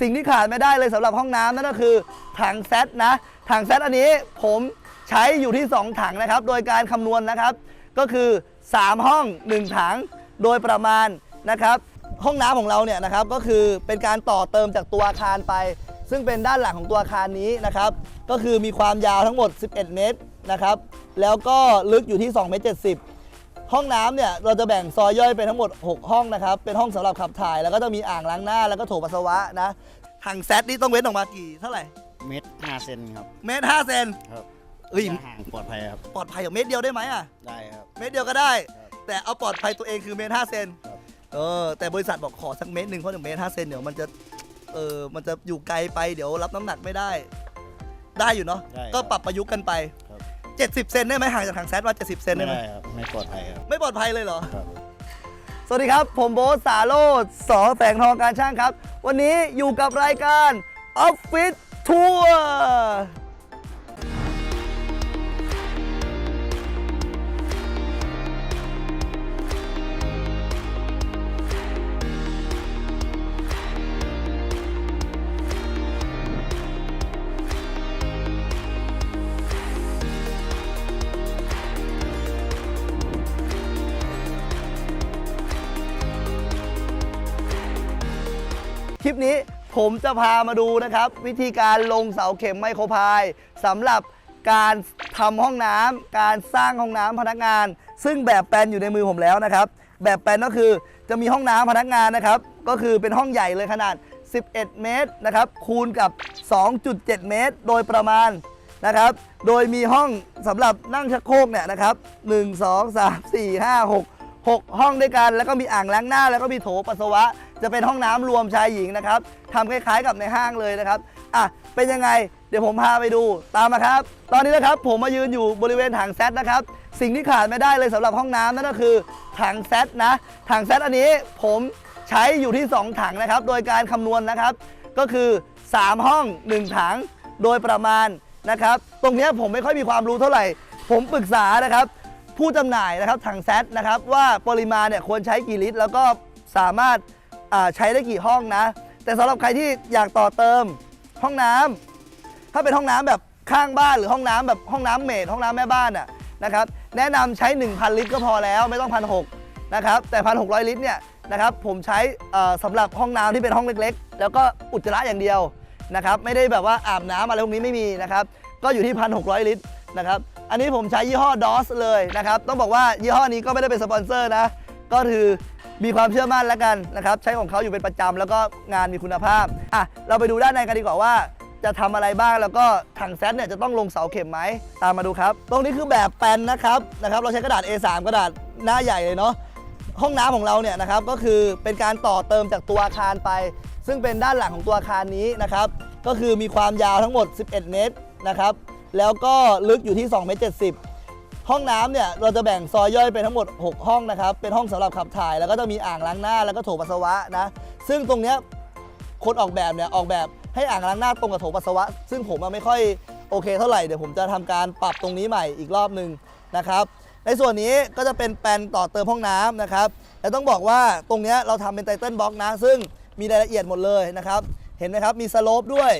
สิ่งที่ขาดไม่ได้เลยสำหรับห้องน้ำนั่นก็คือถังแซดนะ ถังแซดอันนี้ผมใช้อยู่ที่ 2 ถังนะครับ โดยการคำนวณนะครับ ก็คือ 3 ห้อง 1 ถังโดยประมาณนะครับ ห้องน้ำของเราเนี่ยนะครับก็คือเป็นการต่อเติมจากตัวอาคารไป ซึ่งเป็นด้านหลังของตัวอาคารนี้นะครับ ก็คือมีความยาวทั้งหมด 11 เมตรนะครับ แล้วก็ลึกอยู่ที่2เมตร70 ห้องน้ำเนี่ยเราจะแบ่งซอยย่อยเป็นทั้งหมด 6 ห้องนะครับ เป็นห้องสำหรับขับถ่าย แล้วก็จะมีอ่างล้างหน้าแล้วก็โถปัสสาวะนะถังแซดนี่ต้องเว้นออกมากี่เท่าไหร่เม็ดห้าเซนครับ เมตรห้าเซนครับเอ้ยห่างปลอดภัยครับ ปลอดภัยกับเมตรเดียวได้ไหมอะได้ครับ เมตรเดียวก็ได้ ครับแต่เอาปลอดภัยตัวเองคือเมตรห้าเซนครับ เออแต่บริษัทบอกขอสักเมตรหนึ่งเพราะหนึ่งเมตรห้าเซนเดี๋ยวมันจะเออมันจะอยู่ไกลไปเดี๋ยวรับน้ำหนักไม่ได้ ได้อยู่เนาะได้ครับก็ปรับประยุกต์กันไปครับ 70 เซนได้ไหมห่างจากถังแซดว่า70 เซนได้ไม่ไหมได้ครับไม่ปลอดภัยครับ ไม่ปลอดภัยเลยเหรอ ครับ สวัสดีครับ ผมโบ๊ทสาโรดสอแสงทองการช่างครับ วันนี้อยู่กับรายการออฟฟิศทัวร์ ลิปนี้ผมจะพามาดูนะครับ วิธีการลงเสาเข็มไมโครพายสำหรับการทำห้องน้ำการสร้างห้องน้ำพนักงาน ซึ่งแบบแปลนอยู่ในมือผมแล้วนะครับ แบบแปลนก็คือจะมีห้องน้ำพนักงานนะครับ ก็คือเป็นห้องใหญ่เลยขนาด 11 เมตรนะครับ คูณกับ 2.7 เมตร โดยประมาณนะครับ โดยมีห้องสำหรับนั่งชักโครกเนี่ยนะครับ 1 2 3 4 5 6 6 ห้องด้วยกัน แล้วก็มีอ่างล้างหน้า แล้วก็มีโถปัสสาวะ จะเป็นห้องน้ำรวมชายหญิงนะครับทำคล้าย ๆ กับในห้างเลยนะครับอะเป็นยังไง เดี๋ยวผมพาไปดูตามมาครับ ตอนนี้นะครับผมมายืนอยู่บริเวณถังแซดนะครับสิ่งที่ขาดไม่ได้เลยสำหรับห้องน้ำนั่นก็คือถังแซดนะถังแซดอันนี้ผมใช้อยู่ที่ 2 ถังนะครับ โดยการคำนวณนะครับ ก็คือ 3 ห้อง 1 ถังโดยประมาณนะครับ ตรงนี้ผมไม่ค่อยมีความรู้เท่าไหร่ ผมปรึกษานะครับ ผู้จำหน่ายนะครับถังแซดนะครับว่าปริมาณเนี่ยควรใช้กี่ลิตร แล้วก็สามารถ ใช้ได้กี่ห้องนะ แต่สำหรับใครที่อยากต่อเติมห้องน้ำถ้าเป็นห้องน้ำแบบข้างบ้านหรือห้องน้ำแบบห้องน้ำเมดห้องน้ำแม่บ้านอะนะครับแนะนำใช้ 1,000 ลิตรก็พอแล้วไม่ต้องพันหนะครับแต่1,600ลิตรเนี่ยนะครับผมใช้เอ่อสำหรับห้องน้ำที่เป็นห้องเล็กๆ แล้วก็อุจจาระอย่างเดียวนะครับไม่ได้แบบว่าอาบน้ำอะไรพวกนี้ไม่มีนะครับก็อยู่ที่1,600ลิตรนะครับอันนี้ผมใช้ยี่ห้อ DOS เลยนะครับต้องบอกว่ายี่ห้อนี้ก็ไม่ได้เป็นสปอนเซอร์นะก็คือ มีความเชื่อมั่นแล้วกันนะครับใช้ของเขาอยู่เป็นประจำแล้วก็งานมีคุณภาพอะเราไปดูด้านในกันดีกว่าว่า จะทำอะไรบ้างแล้วก็ถังแซดเนี่ยจะต้องลงเสาเข็มไหมตามมาดูครับ ตรงนี้คือแบบแปลนนะครับนะครับเราใช้กระดาษ A3 กระดาษหน้าใหญ่เลยเนาะห้องน้ำของเราเนี่ยนะครับก็คือเป็นการต่อเติมจากตัวอาคารไป ซึ่งเป็นด้านหลังของตัวอาคารนี้นะครับก็คือมีความยาวทั้งหมด 11 เมตรนะครับแล้วก็ลึกอยู่ที่2เมตร70 ห้องน้ำเนี่ยเราจะแบ่งซอยย่อยเป็นทั้งหมด 6 ห้องนะครับ เป็นห้องสำหรับขับถ่าย แล้วก็จะมีอ่างล้างหน้าแล้วก็โถปัสสาวะนะ ซึ่งตรงเนี้ยคนออกแบบเนี่ยออกแบบให้อ่างล้างหน้าตรงกับโถปัสสาวะ ซึ่งผมอะไม่ค่อยโอเคเท่าไหร่เดี๋ยวผมจะทำการปรับตรงนี้ใหม่อีกรอบหนึ่งนะครับ ในส่วนนี้ก็จะเป็นแปลนต่อเติมห้องน้ำนะครับและต้องบอกว่าตรงเนี้ยเราทำเป็นไตเติ้ลบล็อกนะ ซึ่งมีรายละเอียดหมดเลยนะครับ เห็นไหมครับมีสโลปด้วย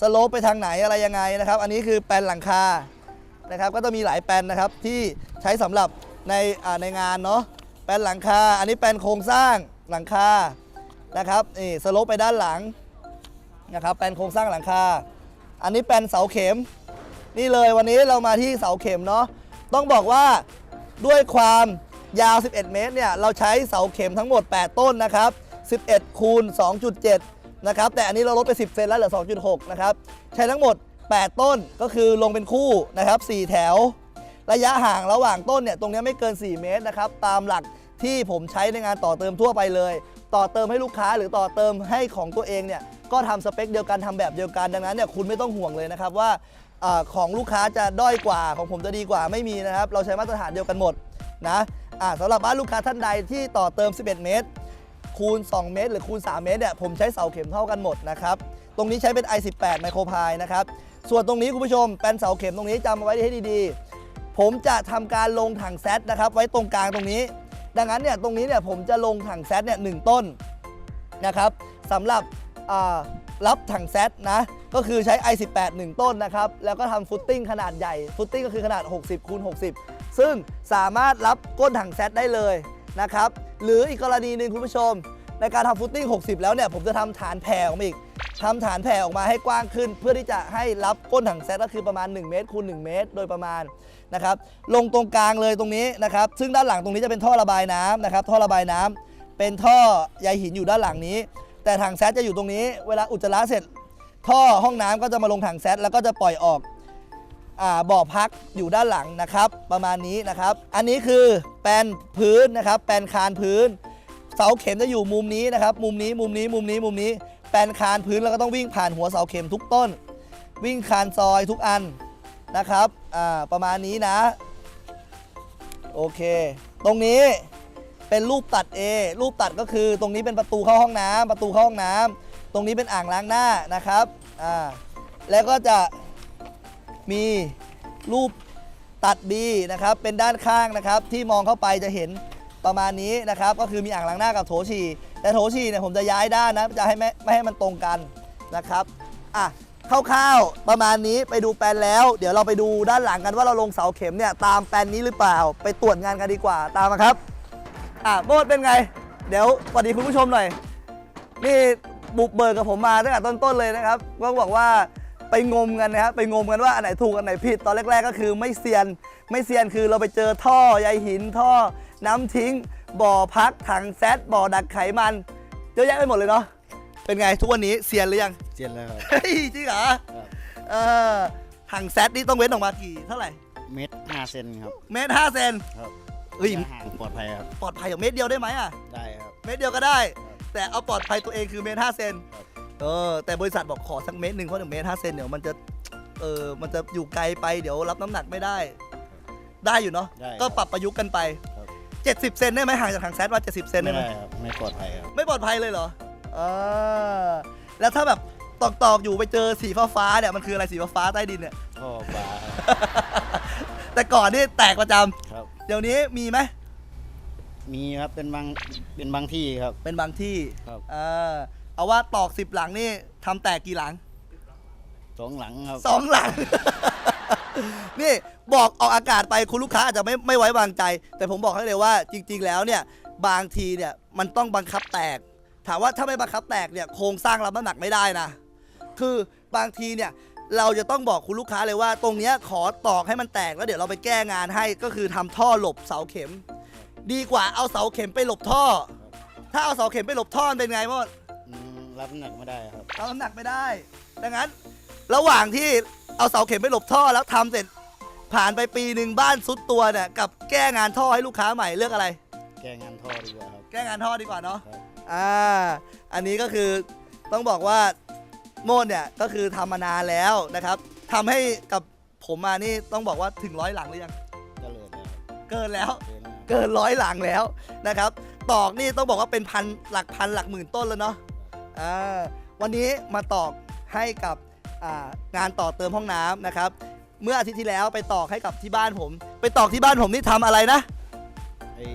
สโลปไปทางไหนอะไรยังไงนะครับ อันนี้คือแปลนหลังคา นะครับก็จะมีหลายแปลนนะครับที่ใช้สำหรับในในงานเนาะแปลนหลังคา อันนี้แปลนโครงสร้างหลังคานะครับนี่สโลปไปด้านหลังนะครับแปลนโครงสร้างหลังคา อันนี้แปลนเสาเข็ม นี่เลยวันนี้เรามาที่เสาเข็มเนาะต้องบอกว่าด้วยความยาว 11 เมตรเนี่ยเราใช้เสาเข็มทั้งหมด 8 ต้นนะครับ 11คูณ2.7นะครับแต่อันนี้เราลดไป 10 เซนแล้วเหลือ 2.6 นะครับ ใช้ทั้งหมด 8 ต้นก็คือลงเป็นคู่นะครับ 4 แถว ระยะห่างระหว่างต้นเนี่ยตรงนี้ไม่เกิน 4 เมตรนะครับ ตามหลักที่ผมใช้ในงานต่อเติมทั่วไปเลย ต่อเติมให้ลูกค้าหรือต่อเติมให้ของตัวเองเนี่ยก็ทำสเปคเดียวกันทำแบบเดียวกันดังนั้นเนี่ยคุณไม่ต้องห่วงเลยนะครับว่าอของลูกค้าจะด้อยกว่าของผมจะดีกว่าไม่มีนะครับ เราใช้มาตรฐานเดียวกันหมดนะอ่าสำหรับบ้านลูกค้าท่านใดที่ต่อเติม 11 เมตร คูณ 2 เมตร หรือคูณ 3 เมตรเนี่ยผมใช้เสาเข็มเท่ากันหมดนะครับ ตรงนี้ใช้เป็น i18 ไมโครพายนะครับ ส่วนตรงนี้คุณผู้ชมแปลนเสาเข็มตรงนี้จำเอาไว้ให้ดีๆ ผมจะทำการลงถังแซดนะครับ ไว้ตรงกลางตรงนี้ ดังนั้นเนี่ยตรงนี้เนี่ยผมจะลงถังแซดเนี่ยหนึ่งต้นนะครับสำหรับอ่ารับถังแซดนะ ก็คือใช้ i18 1 ต้นนะครับ แล้วก็ทำฟุตติ้งขนาดใหญ่ ฟุตติ้งก็คือขนาด 60คูณ60 ซึ่งสามารถรับก้นถังแซดได้เลยนะครับ หรืออีกกรณีหนึ่งคุณผู้ชม ในการทำฟุตติ้ง 60 แล้วเนี่ย ผมจะทำฐานแผ่ออกมาอีก ทำฐานแผ่ออกมาให้กว้างขึ้น เพื่อที่จะให้รับก้นถังแซดก็คือประมาณ 1 เมตรคูณ1เมตร โดยประมาณนะครับลงตรงกลางเลยตรงนี้นะครับซึ่งด้านหลังตรงนี้จะเป็นท่อระบายน้ำนะครับท่อระบายน้ำเป็นท่อใยหินอยู่ด้านหลังนี้ แต่ถังแซดจะอยู่ตรงนี้ เวลาอุจจาระเสร็จ ท่อห้องน้ำก็จะมาลงถังแซดแล้วก็จะปล่อยออกอบ่อพักอยู่ด้านหลังนะครับ ประมาณนี้นะครับ อันนี้คือแปนพื้นนะครับ แปนคานพื้น เสาเข็มจะอยู่มุมนี้นะครับ มุมนี้มุมนี้มุมนี้มุมนี้ แปลนคานพื้นแล้วก็ต้องวิ่งผ่านหัวเสาเข็มทุกต้น วิ่งคานซอยทุกอันนะครับอ่าประมาณนี้นะ โอเค ตรงนี้เป็นรูปตัด A รูปตัดก็คือตรงนี้เป็นประตูเข้าห้องน้ำประตูเข้าห้องน้ำตรงนี้เป็นอ่างล้างหน้านะครับอ่าแล้วก็จะมีรูปตัด B นะครับ เป็นด้านข้างนะครับ ที่มองเข้าไปจะเห็นประมาณนี้นะครับ ก็คือมีอ่างล้างหน้ากับโถฉี่ แต่โถฉี่เนี่ยผมจะย้ายด้านนะจะให้ไม่ไม่ให้มันตรงกันนะครับอะคร่าวๆประมาณนี้ไปดูแปลนแล้ว เดี๋ยวเราไปดูด้านหลังกันว่าเราลงเสาเข็มเนี่ยตามแปลนนี้หรือเปล่า ไปตรวจงานกันดีกว่าตามมาครับอะโบดเป็นไง เดี๋ยวสวัสดีคุณผู้ชมหน่อย นี่บุกเบิกกับผมมาตั้งแต่ต้นๆเลยนะครับก็บอกว่าไปงมกันนะครับไปงมกันว่าอันไหนถูกอันไหนผิดตอนแรก ๆ ก็คือไม่เซียน ไม่เซียนคือเราไปเจอท่อใยหินท่อน้ำทิ้ง บ่อพักถังแซดบ่อดักไขมันเยอะแยะไปหมดเลยเนาะเป็นไงทุกวันนี้เซียนหรือยังเซียนแล้วครับ เฮ้ยจริงเหรอครับ เออถังแซดนี่ต้องเว้นออกมากี่เท่าไหร่เม็ดห้าเซนครับเมตรห้าเซนครับเฮ้ยระห่างปลอดภัยครับ ปลอดภัยกว่าเมตรเดียวได้ไหมอะ ได้ครับ เมตรเดียวก็ได้ ครับแต่เอาปลอดภัยตัวเองคือเมตรห้าเซนครับ เออแต่บริษัทบอกขอสักเมตรหนึ่งเพราะหนึ่งเมตรห้าเซนเดี๋ยวมันจะเออมันจะอยู่ไกลไปเดี๋ยวรับน้ำหนักไม่ได้ ได้อยู่เนาะได้ก็ครับปรับประยุกต์กันไปครับ 70 เซนได้ไหมห่างจากทางแซดมา70 เซนได้ไม่ไหมได้ครับไม่ปลอดภัยครับไม่ปลอดภัยเลยเหรอเออแล้วถ้าแบบตอกตอกๆอยู่ไปเจอสีฟ้าฟ้าๆเนี่ยมันคืออะไรสีฟ้าฟ้าๆใต้ดินเนี่ยท่อปลาครับ แต่ก่อนนี่แตกประจำครับ เดี๋ยวนี้มีไหมมีครับเป็นบางเป็นบางที่ครับ เป็นบางที่ครับ เออเอาว่าตอก10หลังนี่ทำแตกกี่หลังสองหลังครับ สองหลัง นี่บอกออกอากาศไปคุณลูกค้าอาจจะไม่ไม่ไว้วางใจ แต่ผมบอกให้เลยว่าจริง ๆ แล้วเนี่ยบางทีเนี่ยมันต้องบังคับแตก ถามว่าถ้าไม่บังคับแตกเนี่ยโครงสร้างรับน้ำหนักไม่ได้นะ คือบางทีเนี่ยเราจะต้องบอกคุณลูกค้าเลยว่า ตรงเนี้ยขอตอกให้มันแตกแล้วเดี๋ยวเราไปแก้งานให้ก็คือทำท่อหลบเสาเข็ม ดีกว่าเอาเสาเข็มไปหลบท่อ ถ้าเอาเสาเข็มไปหลบท่อมันเป็นไงมด อืมรับน้ำหนักไม่ได้ครับรับน้ำหนักไม่ได้ ดังนั้น ระหว่างที่เอาเสาเข็มไปหลบท่อแล้วทำเสร็จ ผ่านไปปีหนึ่งบ้านซุดตัวเนี่ยกับแก้งานท่อให้ลูกค้าใหม่เลือกอะไร แก้งานท่อดีกว่าครับ แก้งานท่อดีกว่าเนาะ ครับ อ่า อันนี้ก็คือต้องบอกว่าโมดเนี่ยก็คือทำมานานแล้วนะครับทำให้กับผมมานี่ต้องบอกว่าถึงร้อยหลังหรือยัง ก็เลยแล้วเกินแล้ว เกินแล้วเกินร้อยหลังแล้วนะครับ ตอกนี่ต้องบอกว่าเป็นพันหลักพันหลักหมื่นต้นแล้วเนาะอ่าวันนี้มาตอกให้กับ อ่างานต่อเติมห้องน้ำนะครับ เมื่ออาทิตย์ที่แล้วไปตอกให้กับที่บ้านผม ไปตอกที่บ้านผมนี่ทำอะไรนะไอ้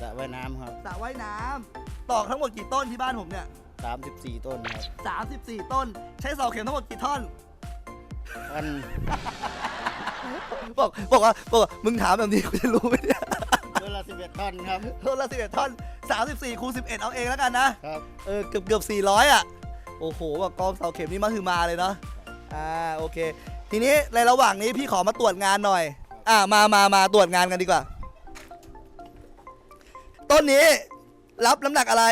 สระว่ายน้ำครับสระว่ายน้ำตอกทั้งหมดกี่ต้นที่บ้านผมเนี่ยสามสิบสี่ต้นครับ34 ต้น ใช้เสาเข็มทั้งหมดกี่ท่อนอันบอกบอกว่าบอกว่ามึงถามแบบนี้กูจะรู้ไหมเนี่ยต้นละสิบเอ็ดต้นครับ ต้นละ11ท่อน34คูณ11 เอาเองแล้วกันนะ ครับ เออเกือบเกือบ400 อะ โอ้โหแบบกองเสาเข็มนี่มาคือมาเลยเนาะ อ่าโอเค ทีนี้ในระหว่างนี้พี่ขอมาตรวจงานหน่อย อ่ามามามาตรวจงานกันดีกว่า ต้นนี้รับน้ำหนักอะไร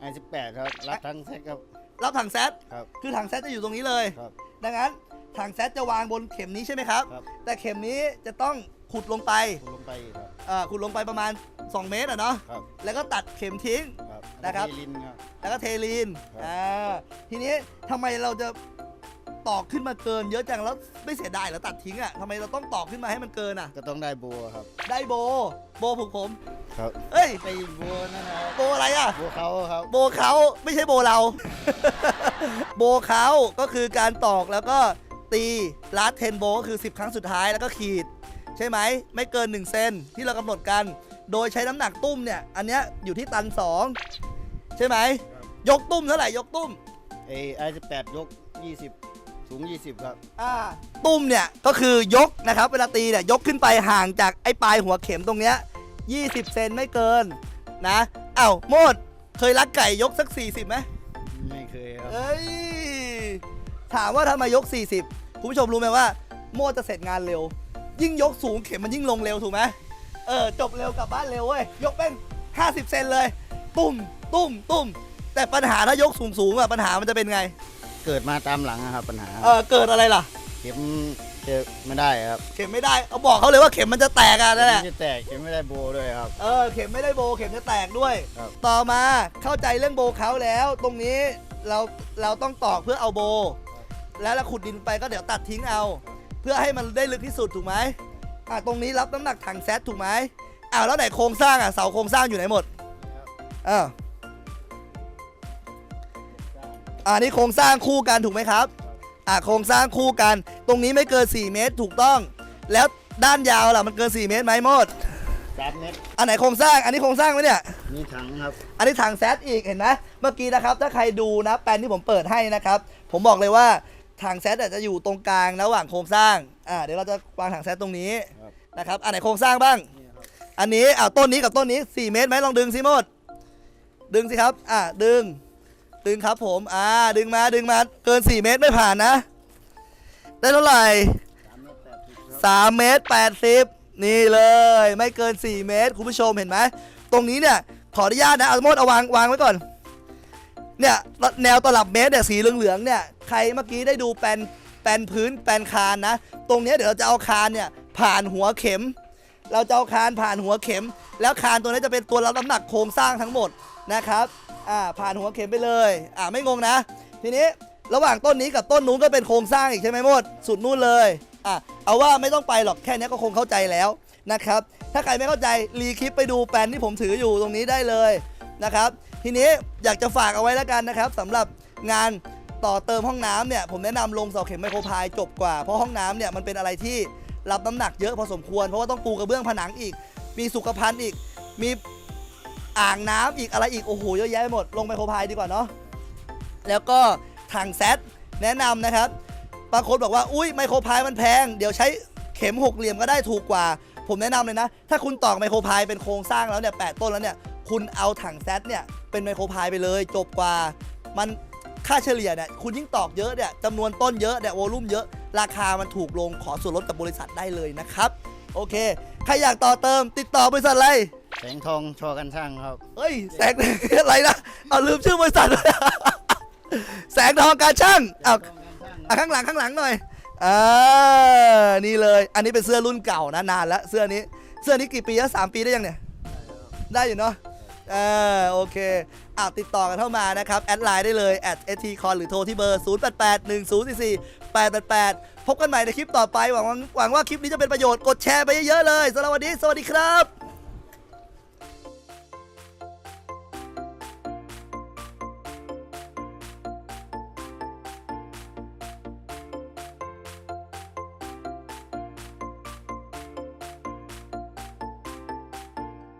ไอ้สิบแปดครับ รับทั้งเซ็ตครับ รับถังแซดครับ คือถังแซดจะอยู่ตรงนี้เลย ครับ ดังนั้นถังแซดจะวางบนเข็มนี้ใช่ไหมครับ ครับ แต่เข็มนี้จะต้องขุดลงไปคุณลงไปอีกครับ อ่าขุดลงไปประมาณ 2 เมตรอะเนาะ ครับ แล้วก็ตัดเข็มทิ้ง ครับนะครับที่ลิ้นครับ แล้วก็เทลีนครับ อ่าทีนี้ทำไมเราจะ ตอกขึ้นมาเกิน เยอะจังแล้วไม่เสียดายเหรอตัดทิ้งอะทำไมเราต้องตอกขึ้นมาให้มันเกินอะ ก็ต้องได้บัวครับ ได้โบ โบผูกผม ครับเอ้ย ไปบัวนั่นนะครับโบอะไรอะ บัวเขาครับ โบเขาไม่ใช่โบเรา โบเขาก็คือการตอกแล้วก็ตีลาดเทนโบก็คือ 10 ครั้งสุดท้ายแล้วก็ขีด ใช่ไหม ไม่เกิน 1 เซนที่เรากำหนดกัน โดยใช้น้ำหนักตุ้มเนี่ย อันเนี้ยอยู่ที่ตัน 2 ใช่ไหม ยกตุ้มเท่าไหร่ ยกตุ้มไอไอสิบแปดยกยี่สิบ สูงยี่สิบครับ อ่าตุ้มเนี่ยก็คือยกนะครับเวลาตีเนี่ยยกขึ้นไปห่างจากไอ้ปลายหัวเข็มตรงเนี้ย20 เซนไม่เกินนะอ้าวโมดเคยลักไก่ยกสัก 40ไหมไม่เคยครับ เอ้ยถามว่าทำไมยก 40 คุณผู้ชมรู้ไหมว่า โมดจะเสร็จงานเร็ว ยิ่งยกสูงเข็มมันยิ่งลงเร็วถูกไหมเออจบเร็วกลับบ้านเร็วเว้ยยกเป็น 50 เซนเลย ตุ้มตุ้มตุ้มแต่ปัญหาถ้ายกสูงสูงๆอะปัญหามันจะเป็นไง เกิดมาตามหลังอะครับปัญหาเออเกิดอะไรล่ะ เข็มเจอไม่ได้ครับเข็มไม่ได้เอาบอกเขาเลยว่าเข็มมันจะแตกอะนั่นแหละไม่ได้แตกเข็มไม่ได้โบด้วยครับ เออเข็มไม่ได้โบเข็มจะแตกด้วย ครับ ต่อมาเข้าใจเรื่องโบเขาแล้ว ตรงนี้เราเราต้องตอกเพื่อเอาโบ แล้วเราขุดดินไปก็เดี๋ยวตัดทิ้งเอา เพื่อให้มันได้ลึกที่สุดถูกไหมอะตรงนี้รับน้ำหนักถังแซดถูกไหมอ้าวแล้วไหนโครงสร้างอะเสาโครงสร้างอยู่ไหนหมดอ้าว อ่านี่โครงสร้างคู่กันถูกไหมครับอ่าโครงสร้างคู่กัน ตรงนี้ไม่เกิน 4 เมตรถูกต้อง แล้วด้านยาวล่ะมันเกิน 4 เมตรไหมโมดสามเมตรอันไหนโครงสร้าง อันนี้โครงสร้างไหมเนี่ย มีถังครับ อันนี้ถังแซดอีกเห็นไหมเมื่อกี้นะครับ ถ้าใครดูนะแปลนที่ผมเปิดให้นะครับ ผมบอกเลยว่าถังแซดจะอยู่ตรงกลางระหว่างโครงสร้างอ่าเดี๋ยวเราจะวางถังแซดตรงนี้ครับ นะครับอันไหนโครงสร้างบ้างนี่ครับอันนี้อ่าต้นนี้กับต้นนี้ 4 เมตรไหมลองดึงสิโมดดึงสิครับ อ่าดึง ดึงครับผมอ่าดึงมาดึงมาเกิน 4 เมตรไม่ผ่านนะ ได้เท่าไหร่สามเมตรแปดสิบครับ3เมตร80 นี่เลย ไม่เกิน 4 เมตร คุณผู้ชมเห็นไหมตรงนี้เนี่ยขออนุญาตนะเอาโมดเอาวางวางไว้ก่อนเนี่ยแนวตลับเมตรเนี่ยสีเหลืองๆเนี่ยใครเมื่อกี้ได้ดูแปนแปนพื้นแปนคานนะ ตรงนี้เดี๋ยวเราจะเอาคานเนี่ยผ่านหัวเข็ม เราจะเอาคานผ่านหัวเข็ม แล้วคานตัวนี้จะเป็นตัวรับน้ำหนักโครงสร้างทั้งหมดนะครับ อ่าผ่านหัวเข็มไปเลย อ่าไม่งงนะ ทีนี้ระหว่างต้นนี้กับต้นนู้นก็เป็นโครงสร้างอีกใช่ไหมโมด สุดนู่นเลยอะเอาว่าไม่ต้องไปหรอกแค่นี้ก็คงเข้าใจแล้วนะครับ ถ้าใครไม่เข้าใจรีคลิปไปดูแปลนที่ผมถืออยู่ตรงนี้ได้เลยนะครับ ทีนี้อยากจะฝากเอาไว้แล้วกันนะครับสำหรับงานต่อเติมห้องน้ำเนี่ยผมแนะนำลงเสาเข็มไมโครพายจบกว่า เพราะห้องน้ำเนี่ยมันเป็นอะไรที่รับน้ำหนักเยอะพอสมควร เพราะว่าต้องปูกระเบื้องผนังอีก มีสุขภัณฑ์อีก มี อ่างน้ำอีกอะไรอีก โอ้โหเยอะแยะไปหมด ลงไมโครพายดีกว่าเนาะแล้วก็ถังแซดแนะนำนะครับบางคนบอกว่าอุ้ยไมโครพายมันแพง เดี๋ยวใช้เข็มหกเหลี่ยมก็ได้ถูกกว่า ผมแนะนำเลยนะ ถ้าคุณตอกไมโครพายเป็นโครงสร้างแล้วเนี่ยแปดต้นแล้วเนี่ยคุณเอาถังแซดเนี่ยเป็นไมโครพายไปเลย จบกว่ามันค่าเฉลี่ยเนี่ยคุณยิ่งตอกเยอะเนี่ยจำนวนต้นเยอะเนี่ยวอลุ่มเยอะ ราคามันถูกลงขอส่วนลดกับบริษัทได้เลยนะครับ โอเค ใครอยากต่อเติมติดต่อบริษัทอะไร แสงทองชอกันช่างครับ เฮ้ยแสง อะไรนะเอาลืมชื่อบริษัท แสงทองการช่างเอาแสงทองกันช่างอะข้างหลังข้างหลังหน่อยอ่านี่เลย อันนี้เป็นเสื้อรุ่นเก่านะนานแล้วเสื้อนี้ เสื้อนี้กี่ปีแล้วสามปีได้ยังเนี่ย ได้อยู่เนาะเออโอเคอ้าวติดต่อกันเข้ามานะครับ แอดไลน์ได้เลยแอดเอทีคอนหรือโทรที่เบอร์ 0 8 8 1 0 4 4 8 8 8 พบกันใหม่ในคลิปต่อไป หวังว่าหวังว่าคลิปนี้จะเป็นประโยชน์ กดแชร์ไปเยอะๆเลยสำหรับวันนี้ สวัสดีครับ